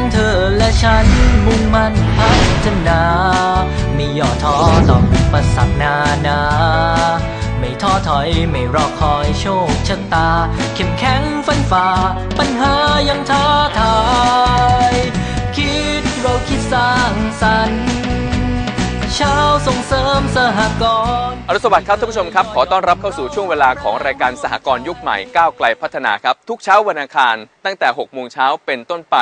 งเธอและฉันมุ่งมั่นพัฒนาไม่ย่อท้อต่ออุปสรรคนานา ไม่ท้อถอยไม่รอคอยโชคชะตา เข้มแข็งฟันฝ่า ปัญหายังท้าทาย คิดเราคิดสร้างสรรค์ เช้าส่งเสริมสหกรณ์อรุณสวัสดิ์ครับท่านผู้ชมครับ ขอต้อนรับเข้าสู่ช่วงเวลาของรายการสหกรณ์ยุคใหม่ก้าวไกลพัฒนาครับ ทุกเช้าวันอังคารตั้งแต่6โมงเช้าเป็นต้นไป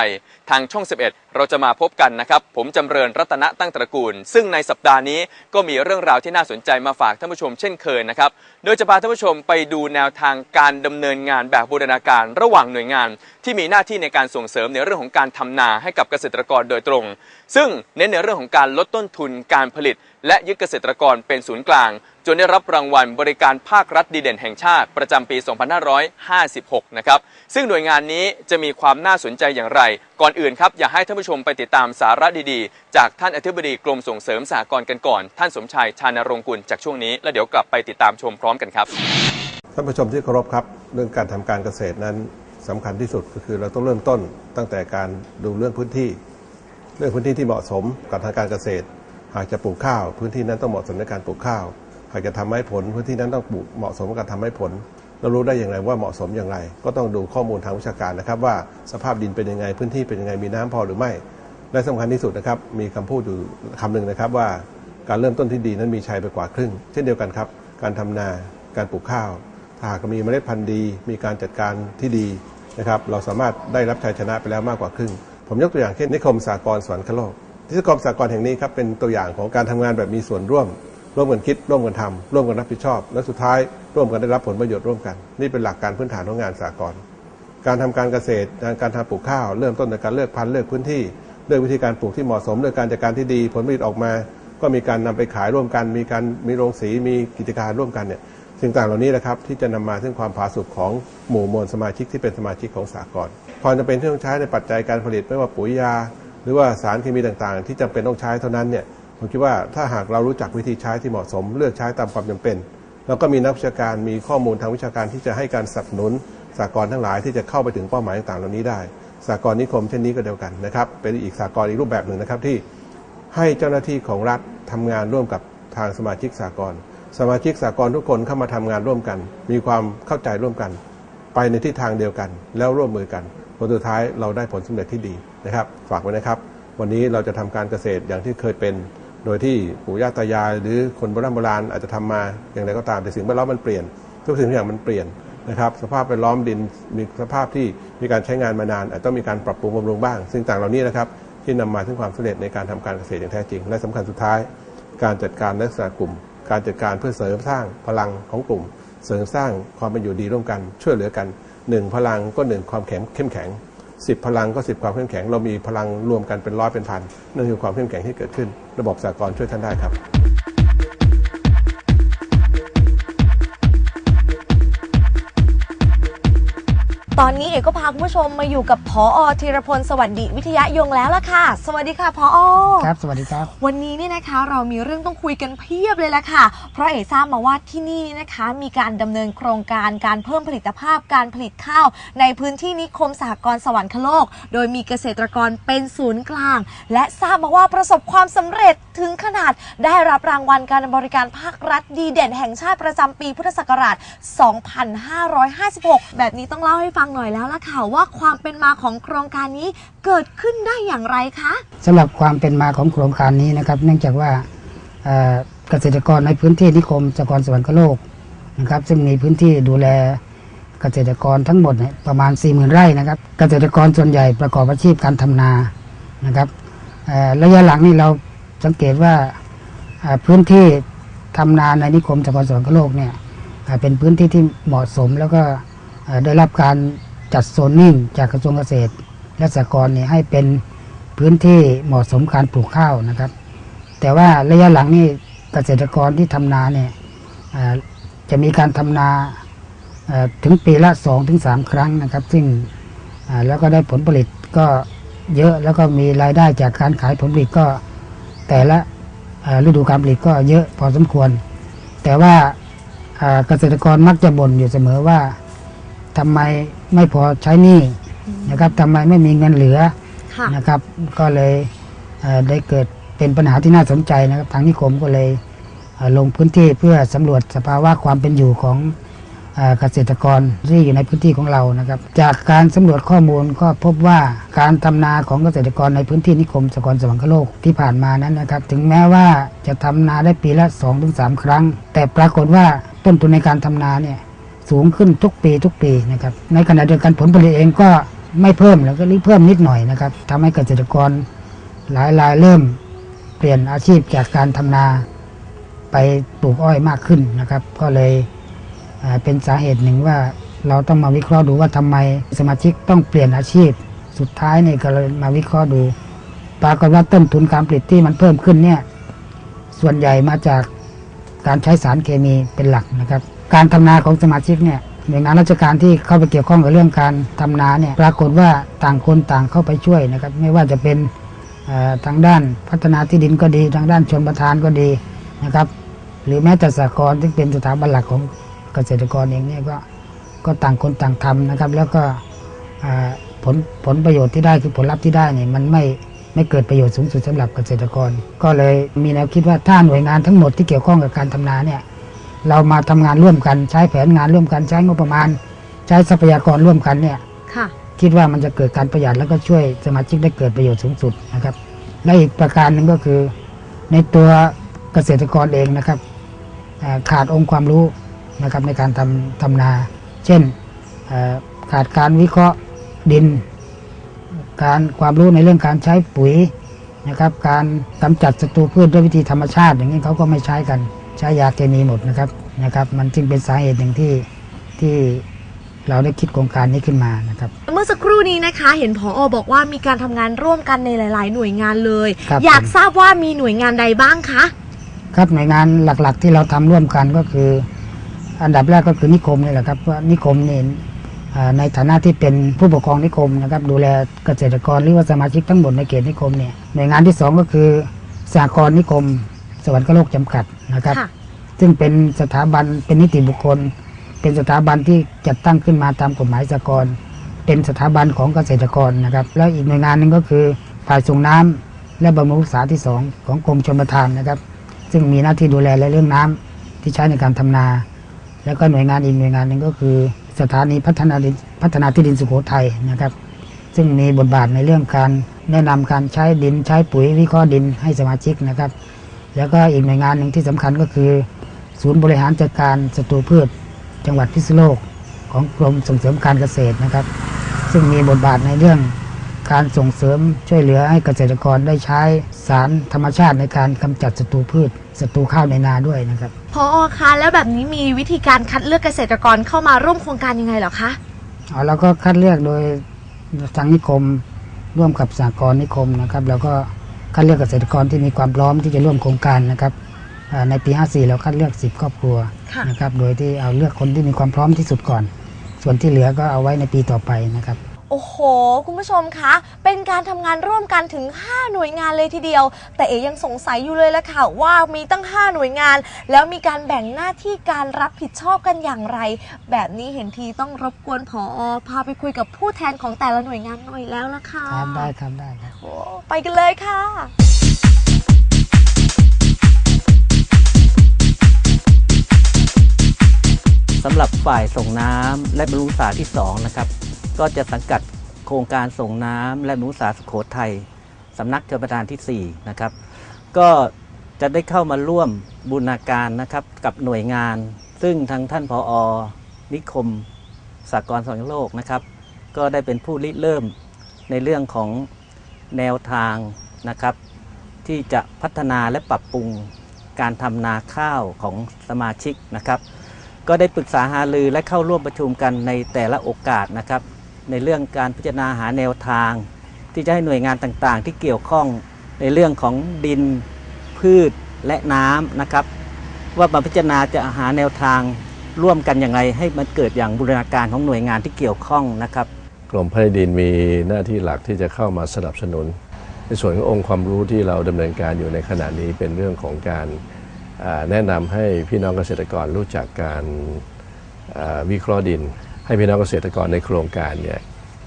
ทางช่อง 11 เราจะมาพบกันนะครับ ผมจำเริญรัตนตั้งตระกูล ซึ่งในสัปดาห์นี้ก็มีเรื่องราวที่น่าสนใจมาฝากท่านผู้ชมเช่นเคยนะครับ โดยจะพาท่านผู้ชมไปดูแนวทางการดำเนินงานแบบบูรณาการระหว่างหน่วยงาน ที่มีหน้าที่ในการส่งเสริมในเรื่องของการทำนาให้กับเกษตรกรโดยตรง ซึ่งเน้นในเรื่องของการลดต้นทุนการผลิต และยึดเกษตรกรเป็นศูนย์กลางจนได้รับรางวัลบริการภาครัฐดีเด่นแห่งชาติประจำปี 2556 นะครับ ซึ่งหน่วยงานนี้จะมีความน่าสนใจอย่างไร ก่อนอื่นครับ อยากให้ท่านผู้ชมไปติดตามสาระดีๆ จากท่านอธิบดีกรมส่งเสริมสหกรณ์กันก่อน ท่านสมชายชานรงค์กุลจากช่วงนี้ แล้วเดี๋ยวกลับไปติดตามชมพร้อมกันครับ ท่านผู้ชมที่เคารพครับ เรื่องการทำการเกษตรนั้นสำคัญที่สุดก็คือเราต้องเริ่มต้นตั้งแต่การดูเรื่องพื้นที่ เรื่องพื้นที่ที่เหมาะสมกับทางการเกษตร หากจะปลูกข้าว พื้นที่นั้นต้องเหมาะสมในการปลูกข้าว หากจะทำไม้ผลพื้นที่นั้นต้องปลูกเหมาะสมกับการทำไม้ผลเรารู้ได้อย่างไรว่าเหมาะสมอย่างไร ก็ต้องดูข้อมูลทางวิชาการนะครับว่าสภาพดินเป็นยังไงพื้นที่เป็นยังไงมีน้ำพอหรือไม่และสำคัญที่สุดนะครับมีคำพูดอยู่คำหนึ่งนะครับว่าการเริ่มต้นที่ดีนั้นมีชัยไปกว่าครึ่ง เช่นเดียวกันครับ การทำนาการปลูกข้าว ถ้าหากมีเมล็ดพันธุ์ดี มีการจัดการที่ดีนะครับเราสามารถได้รับชัยชนะไปแล้วมากกว่าครึ่ง ผมยกตัวอย่างเช่นนิคมสากลสวรรคโลกนิคมสากลแห่งนี้ครับเป็นตัวอย่างของการทำงานแบบมีส่วนร่วม ร่วมกันคิด ร่วมกันทำร่วมกันรับผิดชอบ และสุดท้ายร่วมกันได้รับผลประโยชน์ร่วมกัน นี่เป็นหลักการพื้นฐานของงานสากลการทำการเกษตรการทำปลูกข้าว เริ่มต้นจากการเลือกพันธุ์เลือกพื้นที่เลือกวิธีการปลูกที่เหมาะสมเลือกการจัดการที่ดีผลผลิตออกมา ก็มีการนำไปขายร่วมกัน มีการมีโรงสีมีกิจการร่วมกันเนี่ยสิ่งต่างเหล่านี้นะครับที่จะนำมาซึ่งความผาสุกของหมู่มวลสมาชิกที่เป็นสมาชิกของสากลความจำเป็นที่ต้องใช้ในปัจจัยการผลิตไม่ว่าปุ๋ยยา หรือว่าสารเคมีต่างๆ ที่จำเป็นต้องใช้เท่านั้นเนี่ย ผมคิดว่าถ้าหากเรารู้จักวิธีใช้ที่เหมาะสม เลือกใช้ตามความจำเป็น แล้วก็มีนักวิชาการมีข้อมูลทางวิชาการที่จะให้การสนับสนุนสากลทั้งหลายที่จะเข้าไปถึงเป้าหมายต่างๆเหล่านี้ได้สากลนิคมเช่นนี้ก็เดียวกันนะครับ เป็นอีกสากลอีกรูปแบบหนึ่งนะครับที่ให้เจ้าหน้าที่ของรัฐทำงานร่วมกับทางสมาชิกสากลสมาชิกสากลทุกคนเข้ามาทำงานร่วมกัน มีความเข้าใจร่วมกัน ไปในทิศทางเดียวกัน แล้วร่วมมือกันผลสุดท้ายเราได้ผลสำเร็จที่ดีนะครับ ฝากไว้นะครับ วันนี้เราจะทำการเกษตรอย่างที่เคยเป็น โดยที่ปู่ย่าตายาย หรือคนโบราณโบราณอาจจะทำมาอย่างไรก็ตามแต่สิ่งแวดล้อมมันเปลี่ยน ทุกสิ่งทุกอย่างมันเปลี่ยนนะครับสภาพแวดล้อมดินมีสภาพที่มีการใช้งานมานาน อาจต้องมีการปรับปรุงบำรุงบ้าง ซึ่งต่างเหล่านี้นะครับที่นำมาถึงความสำเร็จในการทำการเกษตรอย่างแท้จริง และสำคัญสุดท้าย การจัดการลักษณะกลุ่ม การจัดการเพื่อเสริมสร้างพลังของกลุ่ม เสริมสร้างความเป็นอยู่ดีร่วมกันช่วยเหลือกันหนึ่งพลังก็หนึ่งความแข็งเข้มแข็ง สิบพลังก็สิบความเข้มแข็ง เรามีพลังรวมกันเป็นร้อยเป็นพันนั่นคือความเข้มแข็งที่เกิดขึ้น ระบบสากลช่วยท่านได้ครับ ตอนนี้เอกก็พาคุณผู้ชมมาอยู่กับพออธีรพลสวัสดีวิทยายงแล้วล่ะค่ะ สวัสดีค่ะพออครับ สวัสดีครับ วันนี้เนี่ยนะคะเรามีเรื่องต้องคุยกันเพียบเลยละค่ะ เพราะเอกทราบมาว่าที่นี่นะคะ มีการดำเนินโครงการการเพิ่มผลิตภาพการผลิตข้าว ในพื้นที่นิคมสหกรณ์สวรรคโลก โดยมีเกษตรกรเป็นศูนย์กลาง และทราบมาว่าประสบความสำเร็จถึงขนาดได้รับรางวัลการบริการภาครัฐดีเด่นแห่งชาติประจำปีพุทธศักราช 2556 แบบนี้ต้องเล่าให้ฟังหน่อยแล้วล่ะค่ะว่าความเป็นมาของโครงการนี้เกิดขึ้นได้อย่างไรคะสำหรับความเป็นมาของโครงการนี้นะครับ เนื่องจากว่าเอ่อเกษตรกรในพื้นที่นิคมสหกรสวรรคโลกนะครับ ซึ่งมีพื้นที่ดูแลเกษตรกรทั้งหมดเนี่ยประมาณ 40,000 ไร่นะครับ เกษตรกรส่วนใหญ่ประกอบอาชีพการทำนานะครับเอ่อระยะหลังนี่เราสังเกตว่าเอ่อพื้นที่ทำนาในนิคมสหกรสวรรคโลกเนี่ยเอ่อเป็นพื้นที่ที่เหมาะสมแล้วก็ ได้รับการจัดโซนนิ่งจากกระทรวงเกษตร และสหกรณ์เนี่ยให้เป็นพื้นที่เหมาะสมการปลูกข้าวนะครับ แต่ว่าระยะหลังนี่เกษตรกรที่ทำนาเนี่ยจะมีการทำนาถึงปีละ2อถึงสครั้งนะครับ ซึ่งแล้วก็ได้ผลผลิตก็เยอะแล้วก็มีรายได้จากการขายผลผลิตก็แต่ละฤดูการผลิตก็เยอะพอสมควร แต่ว่าเกษตรกรมักจะบ่นอยู่เสมอว่า ทำไมไม่พอใช้หนี้นะครับทำไมไม่มีเงินเหลือค่ะนะครับ ก็เลยเอ่อได้เกิดเป็นปัญหาที่น่าสนใจนะครับ ทางนิคมก็เลยเอ่อลงพื้นที่เพื่อสำรวจสภาวะความเป็นอยู่ของเอ่อเกษตรกรที่อยู่ในพื้นที่ของเรานะครับ จากการสำรวจข้อมูลก็พบว่าการทำนาของเกษตรกรในพื้นที่นิคมสหกรณ์สวรรคโลกที่ผ่านมานั้นนะครับ ถึงแม้ว่าจะทำนาได้ปีละ 2-3 ครั้ง แต่ปรากฏว่าต้นทุนในการทำนาเนี่ย สูงขึ้นทุกปีทุกปีนะครับ ในขณะเดียวกันผลผลิตเองก็ไม่เพิ่มแล้วก็รือเพิ่มนิดหน่อยนะครับทำให้เกษตรกรหลายรายเริ่มเปลี่ยนอาชีพจากการทำนาไปปลูกอ้อยมากขึ้นนะครับ ก็เลยเป็นสาเหตุหนึ่งว่าเราต้องมาวิเคราะห์ดูว่าทำไมสมาชิกต้องเปลี่ยนอาชีพ สุดท้ายเนี่ยก็เลยมาวิเคราะห์ดูปรากฏว่าต้นทุนการผลิตที่มันเพิ่มขึ้นเนี่ยส่วนใหญ่มาจากการใช้สารเคมีเป็นหลักนะครับ การทำนาของสมาชิกเนี่ยหน่วยงานราชการที่เข้าไปเกี่ยวข้องกับเรื่องการทำนาเนี่ยปรากฏว่าต่างคนต่างเข้าไปช่วยนะครับ ไม่ว่าจะเป็นทางด้านพัฒนาที่ดินก็ดี ทางด้านชนประทานก็ดีนะครับ หรือแม้แต่สหกรณ์ที่เป็นสถาบันหลักของเกษตรกรเองเนี่ยก็ก็ต่างคนต่างทำนะครับ แล้วก็ผลผลประโยชน์ที่ได้คือผลลัพธ์ที่ได้เนี่ยมันไม่ไม่เกิดประโยชน์สูงสุดสำหรับเกษตรกร ก็เลยมีแนวคิดว่าถ้าหน่วยงานทั้งหมดที่เกี่ยวข้องกับการทำนาเนี่ย เรามาทำงานร่วมกันใช้แผนงานร่วมกันใช้งบประมาณ ใช้ทรัพยากรร่วมกันเนี่ยค่ะคิดว่ามันจะเกิดการประหยัดแล้วก็ช่วยสมาชิกได้เกิดประโยชน์สูงสุดนะครับ และอีกประการหนึ่งก็คือ ในตัวเกษตรกรเองนะครับอ่าขาดองค์ความรู้นะครับในการทำทำนา เช่นเอ่อขาดการวิเคราะห์ดิน การความรู้ในเรื่องการใช้ปุ๋ยนะครับ การกำจัดศัตรูพืชด้วยวิธีธรรมชาติ อย่างนี้เขาก็ไม่ใช้กัน ใช้ยาเคมีหมดนะครับนะครับ มันจึงเป็นสาเหตุหนึ่งที่ที่เราได้คิดโครงการนี้ขึ้นมานะครับ เมื่อสักครู่นี้นะคะ เห็นผออบอกว่ามีการทำงานร่วมกันในหลาย ๆ หน่วยงานเลย ครับอยากผม ทราบว่ามีหน่วยงานใดบ้างคะ ครับหน่วยงานหลักๆ ที่เราทำร่วมกันก็คือ อันดับแรกก็คือนิคมนี่แหละครับว่านิคมนี่อ่าในฐานะที่เป็นผู้ปกครองนิคมนะครับ ดูแลเกษตรกรหรือว่าสมาชิกทั้งหมดในเขตนิคมเนี่ยหน่วยงานที่สองก็คือสหกรณ์นิคมส วรรคโลกจำกัดนะครับค่ะซึ่งเป็นสถาบันเป็นนิติบุคคล เป็นสถาบันที่จัดตั้งขึ้นมาตามกฎหมายสหกรณ์เป็นสถาบันของเกษตรกรนะครับ แล้วอีกหน่วยงานหนึ่งก็คือฝ่ายส่งน้ำและบำรุงรักษาที่สองของกรมชลประทานนะครับ ซึ่งมีหน้าที่ดูแลและเรื่องน้ำที่ใช้ในการทำนา แล้วก็หน่วยงานอีกหน่วยงานหนึ่งก็คือ สถานีพัฒนาดินพัฒนาที่ดินสุโขทัยนะครับ ซึ่งมีบทบาทในเรื่องการแนะนำการใช้ดินใช้ปุ๋ยวิเคราะห์ดินให้สมาชิกนะครับ แล้วก็อีกหน่วยงานหนึ่งที่สำคัญก็คือ ศูนย์บริหารจัดการศัตรูพืช จังหวัดพิษณุโลกของกรมส่งเสริมการเกษตรนะครับ ซึ่งมีบทบาทในเรื่องการส่งเสริมช่วยเหลือให้เกษตรกรได้ใช้สารธรรมชาติในการกำจัดศัตรูพืชศัตรูข้าวในนาด้วยนะครับพออคะแล้วแบบนี้มีวิธีการคัดเลือกเกษตรกรเข้ามาร่วมโครงการยังไงเหรอคะเอาเราก็คัดเลือกโดยทางนิคมร่วมกับสหกรณ์นิคมนะครับ แล้วก็ คัดเลือกเกษตรกรที่มีความพร้อมที่จะร่วมโครงการนะครับอ่าในปี 54 เราคัดเลือก 10 ครอบครัวค่ะนะครับ โดยที่เอาเลือกคนที่มีความพร้อมที่สุดก่อน ส่วนที่เหลือก็เอาไว้ในปีต่อไปนะครับ โอ้โห คุณผู้ชมคะ เป็นการทำงานร่วมกันถึง 5 หน่วยงานเลยทีเดียว แต่เอ๋ยังสงสัยอยู่เลยละค่ะ ว่ามีตั้ง 5 หน่วยงาน แล้วมีการแบ่งหน้าที่การรับผิดชอบกันอย่างไร แบบนี้เห็นทีต้องรบกวนผออพาไปคุยกับผู้แทนของแต่ละหน่วยงานหน่อยแล้วละค่ะครับได้ครับได้ครับโอ้ไปกันเลยค่ะสำหรับฝ่ายส่งน้ำและบรรลุษาที่2นะครับ ก็จะสังกัดโครงการส่งน้ำและบรรลุษาสุโขทัยสำนักชลประทานที่4นะครับก็จะได้เข้ามาร่วมบูรณาการนะครับกับหน่วยงาน ซึ่งทางท่านผออนิคมสากลสังโลกนะครับ ก็ได้เป็นผู้ริเริ่มในเรื่องของแนวทางนะครับ ที่จะพัฒนาและปรับปรุงการทำนาข้าวของสมาชิกนะครับ ก็ได้ปรึกษาหารือและเข้าร่วมประชุมกันในแต่ละโอกาสนะครับ ในเรื่องการพิจารณาหาแนวทาง ที่จะให้หน่วยงานต่างๆ ที่เกี่ยวข้องในเรื่องของดินพืชและน้ำนะครับ ว่ามาพิจารณาจะหาแนวทางร่วมกันอย่างไรให้มันเกิดอย่างบูรณาการของหน่วยงานที่เกี่ยวข้องนะครับ กรมพัฒนาดินมีหน้าที่หลักที่จะเข้ามาสนับสนุน ในส่วนขององค์ความรู้ที่เราดำเนินการอยู่ในขณะนี้เป็นเรื่องของการแนะนำให้พี่น้องเกษตรกรรู้จักการวิเคราะห์ดิน ให้พี่น้องเกษตรกรในโครงการเนี่ย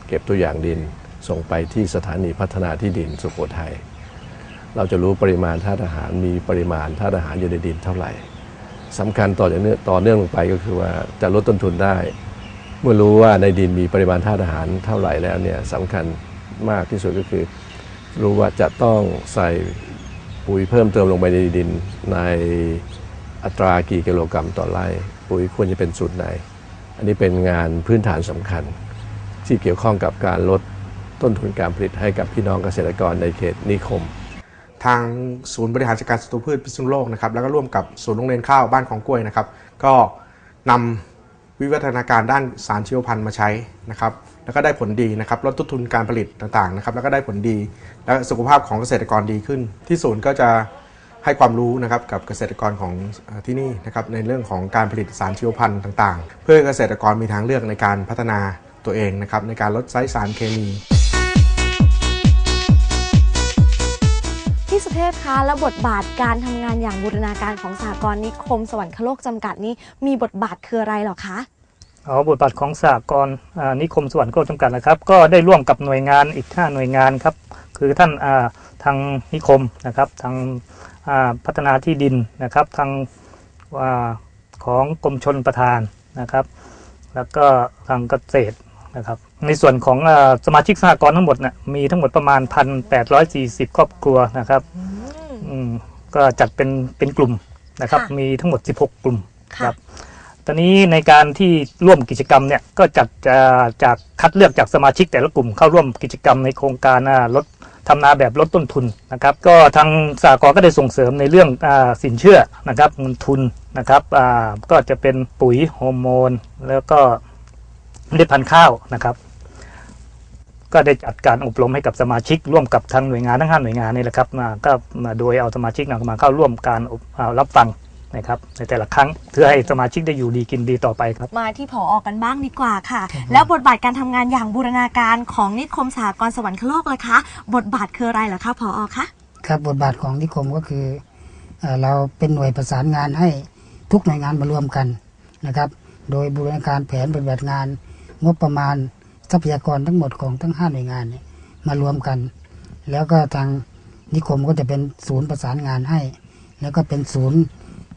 เก็บตัวอย่างดินส่งไปที่สถานีพัฒนาที่ดินสุโขทัยเราจะรู้ปริมาณธาตุอาหารมีปริมาณธาตุอาหารอยู่ในดินเท่าไหร่สำคัญต่อจากเนื่องต่อเนื่องลงไปก็คือว่าจะลดต้นทุนได้ เมื่อรู้ว่าในดินมีปริมาณธาตุอาหารเท่าไหร่แล้วเนี่ยสำคัญมากที่สุดก็คือ รู้ว่าจะต้องใส่ปุ๋ยเพิ่มเติมลงไปในดินในอัตรากี่กิโลกรัมต่อไร่ ปุ๋ยควรจะเป็นสูตรไหน อันนี้เป็นงานพื้นฐานสำคัญ ที่เกี่ยวข้องกับการลดต้นทุนการผลิตให้กับพี่น้องเกษตรกรในเขตนิคม ทางศูนย์บริหารจัดการศัตรูพืชพิษณุโลกนะครับแล้วก็ร่วมกับศูนย์โรงเรียนข้าวบ้านของกล้วยนะครับ ก็นำวิวัฒนาการด้านสารชีวพันธุ์มาใช้นะครับแล้วก็ได้ผลดีนะครับลดต้นทุนการผลิตต่างๆนะครับแล้วก็ได้ผลดี และสุขภาพของเกษตรกรดีขึ้น ที่ศูนย์ก็จะ ให้ความรู้นะครับกับเกษตรกรของเอ่อที่นี่นะครับในเรื่องของการผลิตสารชีวพันธุ์ต่างๆ เพื่อให้เกษตรกรมีทางเลือกในการพัฒนาตัวเองนะครับในการลดใช้สารเคมีพี่สุเทพคะแล้วบทบาทการทำงานอย่างบูรณาการของสหกรณ์นิคม สวรรคโลกจำกัดนี้มีบทบาทคืออะไรเหรอคะอ๋อบทบาทของสหกรณ์อ่านิคมสวรรค์โลกจำกัดนะครับ ก็ได้ร่วมกับหน่วยงานอีก 5 หน่วยงานครับ คือท่านอ่าทางนิคมนะครับทางอ่า พัฒนาที่ดินนะครับทางอาของกรมชนประทานนะครับ แล้วก็ทางเกษตรนะครับ ในส่วนของอาสมาชิกสหกรณ์ทั้งหมดเนี่ยมีทั้งหมดประมาณ 1,840 ครอบครัวนะครับอืมก็จัดเป็นเป็นกลุ่มนะครับค่ะมีทั้งหมด 16 กลุ่มค่ะตอนนี้ในการที่ร่วมกิจกรรมเนี่ยก็จัดจะจากคัดเลือกจากสมาชิกแต่ละกลุ่มเข้าร่วมกิจกรรมในโครงการอ่าลด ทำนาแบบลดต้นทุนนะครับ ก็ทางสากลก็ได้ส่งเสริมในเรื่องอสินเชื่อนะครับเงินทุนนะครับก็จะเป็นปุ๋ยฮอร์โมน แล้วก็เมล็ดพันธุ์ข้าวนะครับ ก็ได้จัดการอบรมให้กับสมาชิก ร่วมกับทางหน่วยงานทั้งห้าหน่วยงานนี่แหละครับมาก็มาโดยเอาสมาชิกมาเข้าร่วมการรับฟัง นะครับในแต่ละครั้งเพื่อให้สมาชิกได้อยู่ดีกินดีต่อไปครับ มาที่ผออกันบ้างดีกว่าค่ะ แล้วบทบาทการทำงานอย่างบูรณาการของนิคมสหกรณ์สวรรคโลกล่ะคะ บทบาทคืออะไรเหรอคะผออคะครับบทบาทของนิคมก็คือเอ่อเราเป็นหน่วยประสานงานให้ทุกหน่วยงานมารวมกันนะครับ โดยบูรณาการแผนปฏิบัติงาน งบประมาณทรัพยากรทั้งหมดของทั้งห้าหน่วยงานเนี่ยมารวมกัน แล้วก็ทางนิคมก็จะเป็นศูนย์ประสานงานให้ แล้วก็เป็นศูนย์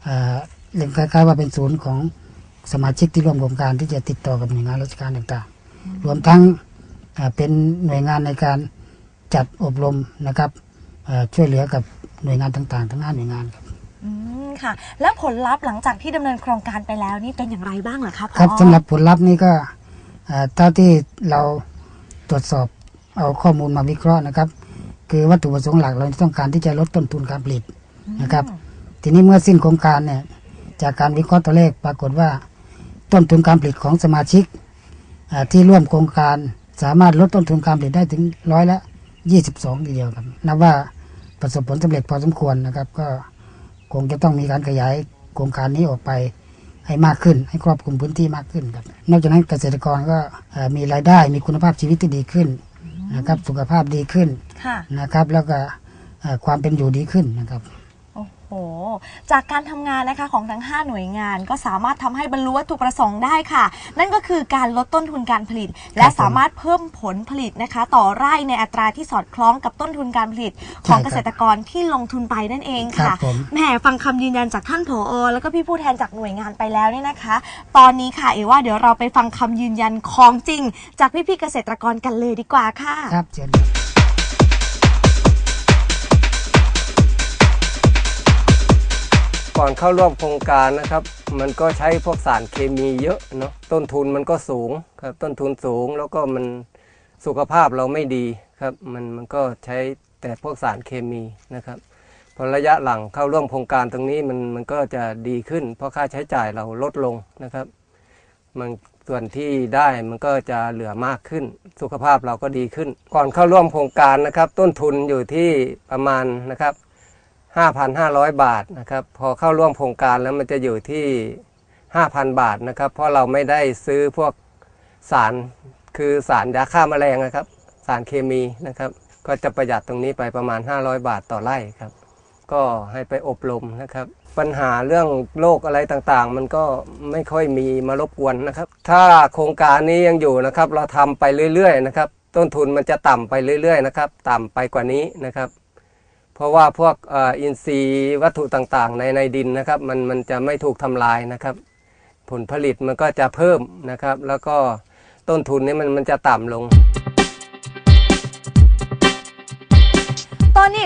เอ่อเรียกคล้ายๆว่าเป็นศูนย์ของสมาชิกที่ร่วมโครงการที่จะติดต่อกับหน่วยงานราชการต่างๆ รวมทั้งเอ่อเป็นหน่วยงานในการจัดอบรมนะครับเอ่อช่วยเหลือกับหน่วยงานต่างๆ ทั้งห้าหน่วยงานครับอืมค่ะ แล้วผลลัพธ์หลังจากที่ดำเนินโครงการไปแล้วนี่เป็นอย่างไรบ้างเหรอคะผอครับสำหรับผลลัพธ์นี่ก็เอ่อเท่าที่เราตรวจสอบเอาข้อมูลมาวิเคราะห์นะครับ คือวัตถุประสงค์หลักเราต้องการที่จะลดต้นทุนการผลิตนะครับ ทีนี้เมื่อสิ้นโครงการเนี่ยจากการวิเคราะห์ตัวเลขปรากฏว่า ต้นทุนการผลิตของสมาชิกเอ่อที่ร่วมโครงการสามารถลดต้นทุนการผลิตได้ถึงร้อยละ 22 ทีเดียวครับนับว่าประสบผลสำเร็จพอสมควรนะครับ ก็คงจะต้องมีการขยายโครงการนี้ออกไปให้มากขึ้น ให้ครอบคลุมพื้นที่มากขึ้นครับนอกจากนั้นเกษตรกรก็เอ่อมีรายได้มีคุณภาพชีวิตที่ดีขึ้นนะครับ สุขภาพดีขึ้นค่ะนะครับ แล้วก็เอ่อความเป็นอยู่ดีขึ้นนะครับ โอ้โห จากการทำงานนะคะของทั้ง 5 หน่วยงาน ก็สามารถทำให้บรรลุวัตถุประสงค์ได้ค่ะ นั่นก็คือการลดต้นทุนการผลิต และสามารถเพิ่มผลผลิตนะคะ ต่อไร่ในอัตราที่สอดคล้องกับต้นทุนการผลิตของใช่ครับเกษตรกรที่ลงทุนไปนั่นเองครัค่ะบผม แหมฟังคำยืนยันจากท่านผอ แล้วก็พี่ผู้แทนจากหน่วยงานไปแล้วเนี่ยนะคะ ตอนนี้ค่ะเอว่าเดี๋ยวเราไปฟังคำยืนยันของจริง จากพี่ๆเกษตรกรกันเลยดีกว่าค่ะ ครับเชิญครับ ก่อนเข้าร่วมโครงการนะครับ มันก็ใช้พวกสารเคมีเยอะเนาะต้นทุนมันก็สูงครับต้นทุนสูงแล้วก็มันสุขภาพเราไม่ดีครับมันมันก็ใช้แต่พวกสารเคมีนะครับพอระยะหลังเข้าร่วมโครงการตรงนี้มันมันก็จะดีขึ้น เพราะค่าใช้จ่ายเราลดลงนะครับมันส่วนที่ได้มันก็จะเหลือมากขึ้น สุขภาพเราก็ดีขึ้น ก่อนเข้าร่วมโครงการนะครับ ต้นทุนอยู่ที่ประมาณนะครับ 5,500 บาทนะครับ พอเข้าร่วมโครงการแล้วมันจะอยู่ที่ 5,000 บาทนะครับ เพราะเราไม่ได้ซื้อพวกสารคือสารยาฆ่าแมลงนะครับ สารเคมีนะครับ ก็จะประหยัดตรงนี้ไปประมาณ 500 บาทต่อไร่ครับ ก็ให้ไปอบรมนะครับ ปัญหาเรื่องโรคอะไรต่างๆ มันก็ไม่ค่อยมีมารบกวนนะครับ ถ้าโครงการนี้ยังอยู่นะครับ เราทำไปเรื่อยๆนะครับ ต้นทุนมันจะต่ำไปเรื่อยๆนะครับ ต่ำไปกว่านี้นะครับ เพราะว่าพวกอินทรีย์วัตถุต่างๆ ในในดินนะครับ มันมันจะไม่ถูกทำลายนะครับ ผลผลิตมันก็จะเพิ่มนะครับ แล้วก็ต้นทุนนี้มันมันจะต่ำลง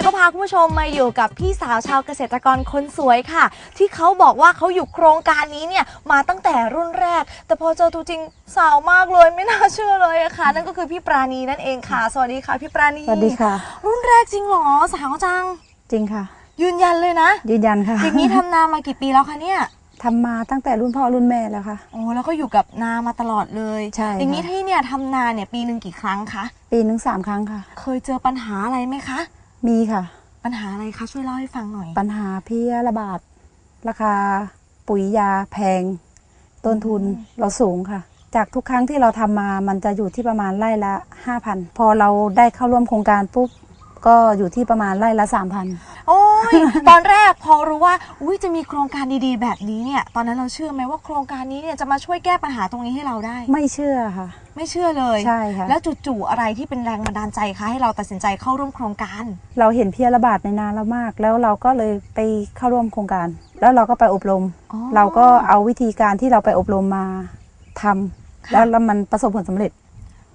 ก็พาคุณผู้ชมมาอยู่กับพี่สาวชาวเกษตรกรคนสวยค่ะ ที่เขาบอกว่าเขาอยู่โครงการนี้เนี่ยมาตั้งแต่รุ่นแรก แต่พอเจอตัวจริงสาวมากเลยไม่น่าเชื่อเลยอะค่ะ นั่นก็คือพี่ปราณีนั่นเองค่ะ สวัสดีค่ะ พี่ปราณีสวัสดีค่ะ รุ่นแรกจริงเหรอสาวจัง จริงค่ะ ยืนยันเลยนะยืนยันค่ะอย่างนี้ทำนามากี่ปีแล้วคะเนี่ยทำมาตั้งแต่รุ่นพ่อรุ่นแม่แล้วค่ะ โอ้แล้วก็อยู่กับนามาตลอดเลยใช่อย่างนี้ค่ะที่เนี่ยทำนาเนี่ยปีหนึ่งกี่ครั้งคะ ปีหนึ่งสามครั้งค่ะ เคยเจอปัญหาอะไรไหมคะ มีค่ะ ปัญหาอะไรคะ ช่วยเล่าให้ฟังหน่อย ปัญหาเพี้ยระบาด ราคาปุ๋ยยาแพง ต้นทุนเราสูงค่ะ จากทุกครั้งที่เราทำมามันจะอยู่ที่ประมาณไร่ละ5,000พอเราได้เข้าร่วมโครงการปุ๊บก็อยู่ที่ประมาณไร่ละ3,000โอ้ยตอนแรกพอรู้ว่าอุ้ยจะมีโครงการดีๆ แบบนี้เนี่ย ตอนนั้นเราเชื่อไหมว่าโครงการนี้เนี่ยจะมาช่วยแก้ปัญหาตรงนี้ให้เราได้ ไม่เชื่อค่ะ ไม่เชื่อเลยใช่ค่ะแล้วจู่ๆอะไรที่เป็นแรงบันดาลใจคะให้เราตัดสินใจเข้าร่วมโครงการ เราเห็นเพี้ยระบาดในนาเรามาก แล้วเราก็เลยไปเข้าร่วมโครงการ แล้วเราก็ไปอบรมอ๋อเราก็เอาวิธีการที่เราไปอบรมมาทำแล้วแล้วมันประสบผลสำเร็จ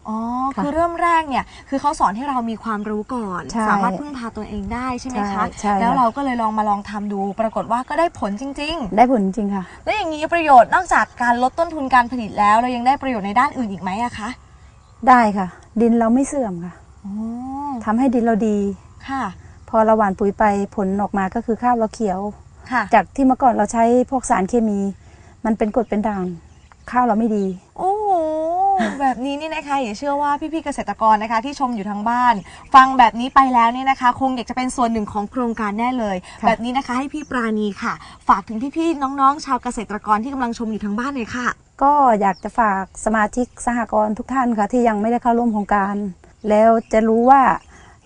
อ๋อ ค่ะคือเริ่มแรกเนี่ย คือเขาสอนให้เรามีความรู้ก่อน ใช่สามารถพึ่งพาตัวเองได้ใช่ไหมใช่คะใช่ แล้วค่ะเราก็เลยลองมาลองทำดู ปรากฏว่าก็ได้ผลจริง ได้ผลจริงค่ะ ๆ แล้วอย่างนี้ประโยชน์นอกจากการลดต้นทุนการผลิตแล้ว เรายังได้ประโยชน์ในด้านอื่นอีกไหมอะคะได้ค่ะ ดินเราไม่เสื่อมค่ะอ๋อทำให้ดินเราดี ค่ะ พอเราหว่านปุ๋ยไปผลออกมาก็คือข้าวเราเขียว ค่ะ จากที่เมื่อก่อนเราใช้พวกสารเคมี มันเป็นกรดเป็นด่างข้าวเราไม่ดี โอ้โห แบบนี้นี่นะคะอย่าเชื่อว่าพี่ๆเกษตรกรนะคะ ที่ชมอยู่ทางบ้าน ฟังแบบนี้ไปแล้วเนี่ยนะคะ คงอยากจะเป็นส่วนหนึ่งของโครงการแน่เลย ค่ะ แบบนี้นะคะให้พี่ปราณีค่ะ ฝากถึงพี่ๆน้องๆ ชาวเกษตรกรที่กำลังชมอยู่ทางบ้านเลยค่ะ ก็อยากจะฝากสมาชิกสหกรณ์ทุกท่านค่ะ ที่ยังไม่ได้เข้าร่วมโครงการ แล้วจะรู้ว่า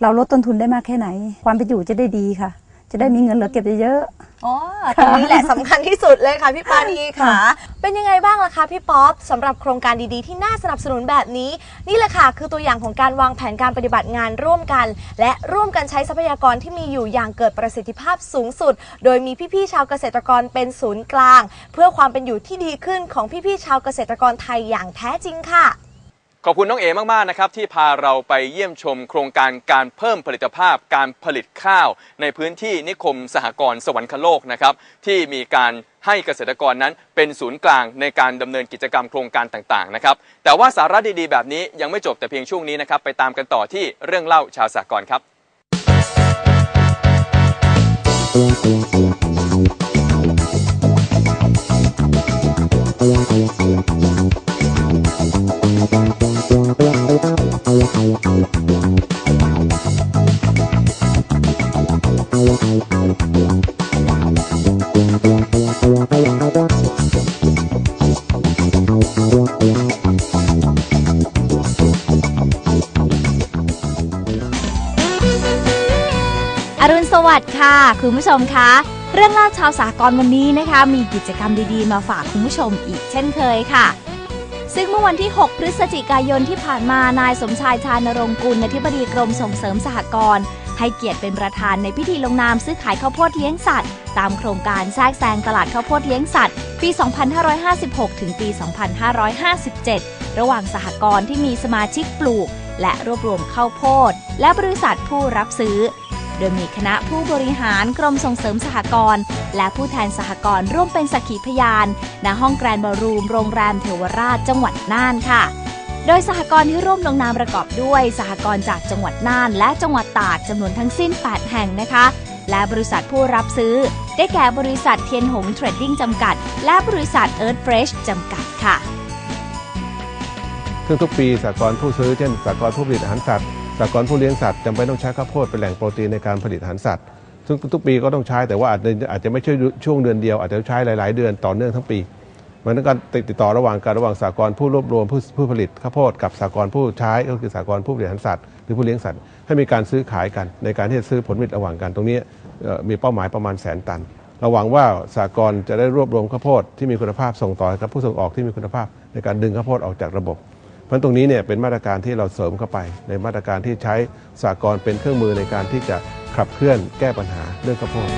เราลดต้นทุนได้มากแค่ไหน ความเป็นอยู่จะได้ดีค่ะ จะได้มีเงินเหลือเก็บเยอะอ๋อตรงนี้แหละสำคัญที่สุดเลยค่ะพี่ปานีค่ะ เป็นยังไงบ้างล่ะคะพี่ป๊อปสำหรับโครงการดีๆ ที่น่าสนับสนุนแบบนี้ นี่แหละค่ะคือตัวอย่างของการวางแผนการปฏิบัติงานร่วมกัน และร่วมกันใช้ทรัพยากรที่มีอยู่อย่างเกิดประสิทธิภาพสูงสุด โดยมีพี่ๆชาวเกษตรกรเป็นศูนย์กลาง เพื่อความเป็นอยู่ที่ดีขึ้นของพี่ๆชาวเกษตรกรไทยอย่างแท้จริงค่ะ ขอบคุณน้องเอมากๆนะครับที่พาเราไปเยี่ยมชมโครงการการเพิ่มผลิตภาพการผลิตข้าว ในพื้นที่นิคมสหกรณ์สวรรคโลกนะครับที่มีการให้เกษตรกรนั้นเป็นศูนย์กลางในการดำเนินกิจกรรมโครงการต่างๆนะครับแต่ว่าสาระดีๆ แบบนี้ยังไม่จบแต่เพียงช่วงนี้นะครับไปตามกันต่อที่เรื่องเล่าชาวสหกรณ์ครับ อรุณสวัสดิ์ค่ะ คุณผู้ชมคะเรื่องเล่าชาวสากลวันนี้นะคะ มีกิจกรรมดีๆ มาฝากคุณผู้ชมอีกเช่นเคยค่ะ ซึ่งเมื่อวันที่ 6 พฤศจิกายนที่ผ่านมานายสมชายชานรงค์กุลอธิบดีกรมส่งเสริมสหกรณ์ให้เกียรติเป็นประธานในพิธีลงนามซื้อขายข้าวโพดเลี้ยงสัตว์ ตามโครงการแทรกแซงตลาดข้าวโพดเลี้ยงสัตว์ ปี 2556 ถึงปี 2557 ระหว่างสหกรณ์ที่มีสมาชิกปลูก และรวบรวมข้าวโพด และบริษัทผู้รับซื้อ โดยมีคณะผู้บริหารกรมส่งเสริมสหกรณ์และผู้แทนสหกรณ์ร่วมเป็นสักขีพยานณห้องแกรนบอรูมโรงแรมเทวราชจังหวัดน่านค่ะ โดยสหกรณ์ที่ร่วมลงนามประกอบด้วย สหกรณ์จากจังหวัดน่านและจังหวัดตากจำนวนทั้งสิ้น 8 แห่งนะคะ และบริษัทผู้รับซื้อ ได้แก่บริษัทเทียนหงเทรดดิ้งจำกัด และบริษัทเอิร์ธเฟรชจำกัดค่ะซึ่งทุกปีสากลผู้ซื้อเช่นสากลผู้ผลิตอาหารสัตว์ สากลผู้เลี้ยงสัตว์จำเป็นต้องใช้ข้าวโพดเป็นแหล่งโปรตีนในการผลิตอาหารสัตว์ซึ่งทุกปีก็ต้องใช้แต่ว่าอาจจะอาจจะไม่ใช่ช่วงเดือนเดียว อาจจะใช้หลาย ๆ เดือนต่อเนื่องทั้งปีมันต้องการติดต่อระหว่างกันระหว่างสากลผู้รวบรวมผู้ผู้ผลิตข้าวโพดกับสากลผู้ใช้ก็คือสากลผู้ผลิตอาหารสัตว์หรือผู้เลี้ยงสัตว์ให้มีการซื้อขายกันในการที่จะซื้อผลผลิตระหว่างกันตรงนี้มีเป้าหมายประมาณแสนตันเราหวังว่าสากลจะได้รวบรวมข้าวโพดที่มีคุณภาพส่งต่อให้กับผู้ส่งออกที่มีคุณภาพในการดึงข้าวโพดออกจากระบบ เพราะตรงนี้เนี่ยเป็นมาตรการที่เราเสริมเข้าไป ในมาตรการที่ใช้สากลเป็นเครื่องมือในการที่จะขับเคลื่อนแก้ปัญหาเรื่องข้าวโพด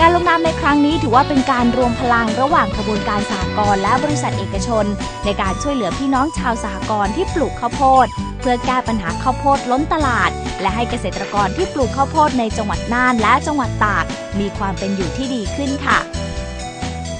การลงนามในครั้งนี้ถือว่าเป็นการรวมพลังระหว่างขบวนการสหกรณ์และบริษัทเอกชน ในการช่วยเหลือพี่น้องชาวสหกรณ์ที่ปลูกข้าวโพด เพื่อแก้ปัญหาข้าวโพดล้นตลาด และให้เกษตรกรที่ปลูกข้าวโพดในจังหวัดน่านและจังหวัดตากมีความเป็นอยู่ที่ดีขึ้นค่ะ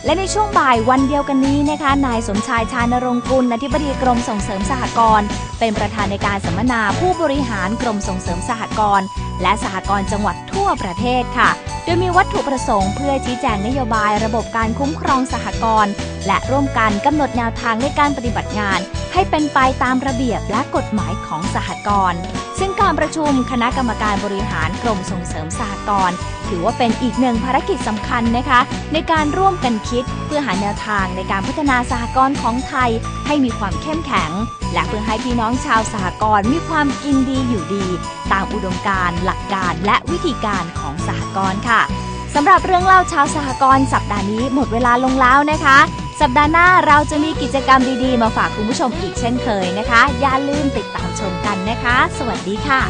และในช่วงบ่ายวันเดียวกันนี้นะคะ นายสมชายชานรงค์กุลอธิบดีกรมส่งเสริมสหกรณ์เป็นประธานในการสัมมนาผู้บริหารกรมส่งเสริมสหกรณ์และสหกรณ์จังหวัดทั่วประเทศค่ะ โดยมีวัตถุประสงค์เพื่อชี้แจงนโยบายระบบการคุ้มครองสหกรณ์และร่วมกันกำหนดแนวทางในการปฏิบัติงาน ให้เป็นไปตามระเบียบและกฎหมายของสหกรณ์ซึ่งการประชุมคณะกรรมการบริหารกรมส่งเสริมสหกรณ์ถือว่าเป็นอีกหนึ่งภารกิจสำคัญนะคะ ในการร่วมกันคิดเพื่อหาแนวทางในการพัฒนาสหกรณ์ของไทย ให้มีความเข้มแข็ง และเพื่อให้พี่น้ององชาวสหกรณ์มีความกินดีอยู่ดี ตามอุดมการณ์หลักการและวิธีการของสหกรณ์ค่ะสำหรับเรื่องเล่าชาวสหกรณ์สัปดาห์นี้หมดเวลาลงแล้วนะคะ สัปดาห์หน้าเราจะมีกิจกรรมดีๆ มาฝากคุณผู้ชมอีกเช่นเคยนะคะ อย่าลืมติดตามชมกันนะคะ สวัสดีค่ะ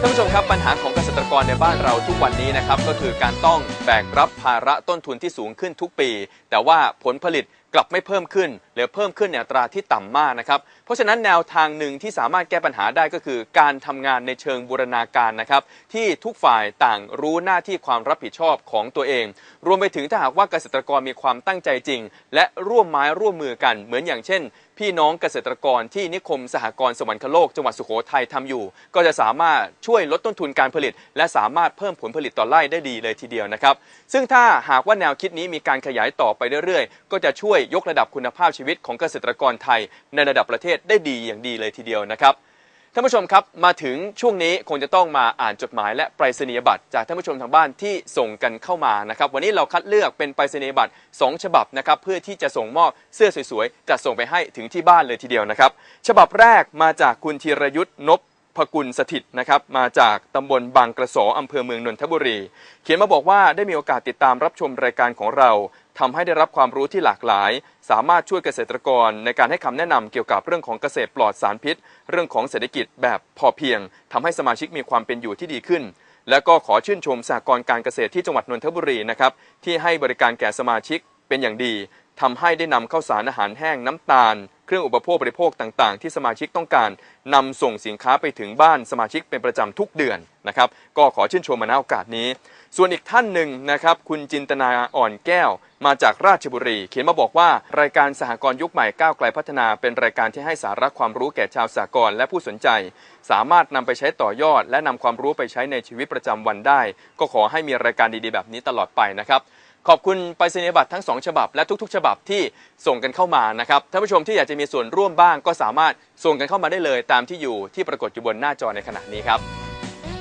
ท่านผู้ชมครับปัญหาของเกษตรกรในบ้านเราทุกวันนี้นะครับก็คือการต้องแบกรับภาระต้นทุนที่สูงขึ้นทุกปี แต่ว่าผลผลิต กลับไม่เพิ่มขึ้น หรือเพิ่มขึ้นในอัตราที่ต่ำมากนะครับ เพราะฉะนั้นแนวทางหนึ่งที่สามารถแก้ปัญหาได้ก็คือ การทำงานในเชิงบูรณาการนะครับที่ทุกฝ่ายต่างรู้หน้าที่ความรับผิดชอบของตัวเอง รวมไปถึงถ้าหากว่าเกษตรกรมีความตั้งใจจริง และร่วมไม้ร่วมมือกันเหมือนอย่างเช่น พี่น้องเกษตรกรที่นิคมสหกรณ์สวรรคโลกจังหวัดสุโขทัยทำอยู่ ก็จะสามารถช่วยลดต้นทุนการผลิต และสามารถเพิ่มผลผลิตต่อไร่ได้ดีเลยทีเดียวนะครับ ซึ่งถ้าหากว่าแนวคิดนี้มีการขยายต่อไปเรื่อยๆ ก็จะช่วยยกระดับคุณภาพชีวิตของเกษตรกรไทย ในระดับประเทศได้ดีอย่างดีเลยทีเดียวนะครับท่านผู้ชมครับมาถึงช่วงนี้คงจะต้องมาอ่านจดหมายและไปรษณียบัตรจากท่านผู้ชมทางบ้านที่ส่งกันเข้ามานะครับวันนี้เราคัดเลือกเป็นไปรษณียบัตร 2 ฉบับนะครับเพื่อที่จะส่งมอบเสื้อสวยๆจัดส่งไปให้ถึงที่บ้านเลยทีเดียวนะครับฉบับแรกมาจากคุณธีรยุทธ์นพ พกุลสถิตนะครับมาจากตำบลบางกระสออำเภอเมืองนนทบุรี เขียนมาบอกว่าได้มีโอกาสติดตามรับชมรายการของเราทำให้ได้รับความรู้ที่หลากหลาย สามารถช่วยเกษตรกรในการให้คำแนะนำเกี่ยวกับเรื่องของเกษตรปลอดสารพิษ เรื่องของเศรษฐกิจแบบพอเพียงทำให้สมาชิกมีความเป็นอยู่ที่ดีขึ้น และก็ขอชื่นชมสหกรณ์การเกษตรที่จังหวัดนนทบุรีนะครับที่ให้บริการแก่สมาชิกเป็นอย่างดี ทำให้ได้นำข้าวสารอาหารแห้งน้ำตาล เครื่องอุปโภคบริโภคต่างๆ ที่สมาชิกต้องการนำส่งสินค้าไปถึงบ้านสมาชิกเป็นประจำทุกเดือนนะครับ ก็ขอชื่นชมมาณโอกาสนี้ ส่วนอีกท่านหนึ่งนะครับ คุณจินตนาอ่อนแก้ว มาจากราชบุรี เขียนมาบอกว่ารายการสหกรณ์ยุคใหม่ก้าวไกลพัฒนา เป็นรายการที่ให้สาระความรู้แก่ชาวสหกรณ์และผู้สนใจ สามารถนำไปใช้ต่อยอด และนำความรู้ไปใช้ในชีวิตประจำวันได้ ก็ขอให้มีรายการดีๆแบบนี้ตลอดไปนะครับ ขอบคุณไปรษณียบัตรทั้ง 2 ฉบับและทุกๆ ฉบับที่ส่งกันเข้ามานะครับท่านผู้ชมที่อยากจะมีส่วนร่วมบ้างก็สามารถส่งกันเข้ามาได้เลย ตามที่อยู่ที่ปรากฏอยู่บนหน้าจอในขณะนี้ครับ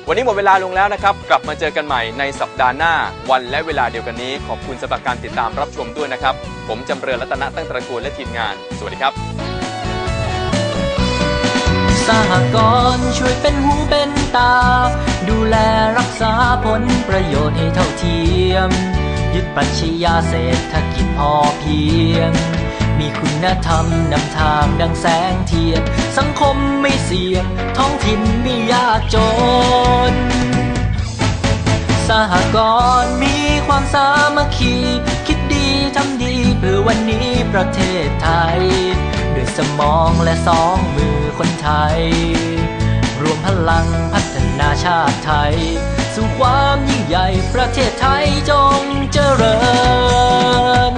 วันนี้หมดเวลาลงแล้วนะครับ กลับมาเจอกันใหม่ในสัปดาห์หน้า วันและเวลาเดียวกันนี้ ขอบคุณสำหรับการติดตามรับชมด้วยนะครับ ผมจำเริญรัตนตั้งตระกูลและทีมงาน สวัสดีครับสหกรณ์ช่วยเป็นหูเป็นตา ดูแลรักษาผลประโยชน์ให้เท่าเทียม ยึดปรัชญาเศรษฐกิจพอเพียง มีคุณธรรมนำทางดังแสงเทียน สังคมไม่เสี่ยง ท้องถิ่นไม่ยากจน สหกรณ์มีความสามัคคี คิดดีทำดีเพื่อวันนี้ประเทศไทย ด้วยสมองและสองมือคนไทย รวมพลังพัฒนาชาติไทย สู่ความยิ่งใหญ่ประเทศไทยจง เจริญ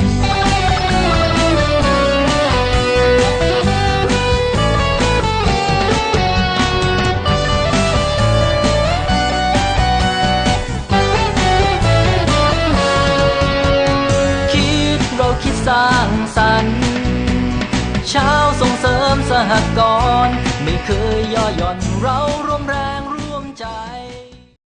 สร้างสรรค์เช้าส่งเสริมสหกรณ์ไม่เคยย่อหย่อนเราร่วมแรง